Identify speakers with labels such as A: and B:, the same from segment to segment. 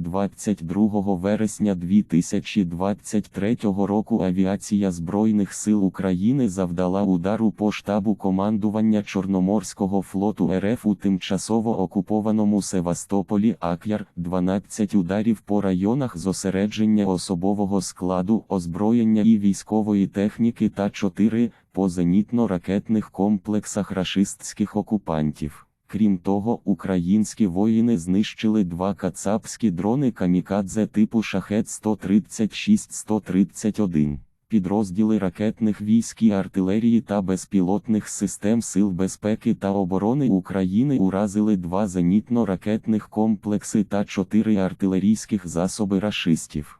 A: 22 вересня 2023 року авіація Збройних сил України завдала удару по штабу командування Чорноморського флоту РФ у тимчасово окупованому Севастополі Ак'яр, 12 ударів по районах зосередження особового складу, озброєння і військової техніки та 4 по зенітно-ракетних комплексах рашистських окупантів. Крім того, українські воїни знищили два кацапські дрони камікадзе типу шахет 136-131. Підрозділи ракетних військ і артилерії та безпілотних систем Сил безпеки та оборони України уразили два зенітно-ракетних комплекси та чотири артилерійських засоби рашистів.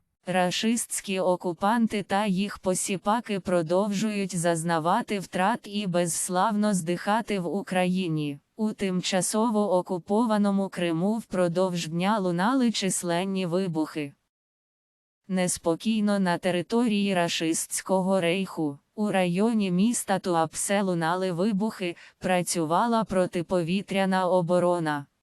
B: Рашистські окупанти та їх посіпаки продовжують зазнавати втрат і безславно здихати в Україні. У тимчасово окупованому Криму впродовж дня лунали численні вибухи. Неспокійно на території рашистського рейху. У районі міста Туапсе лунали вибухи, працювала протиповітряна оборона.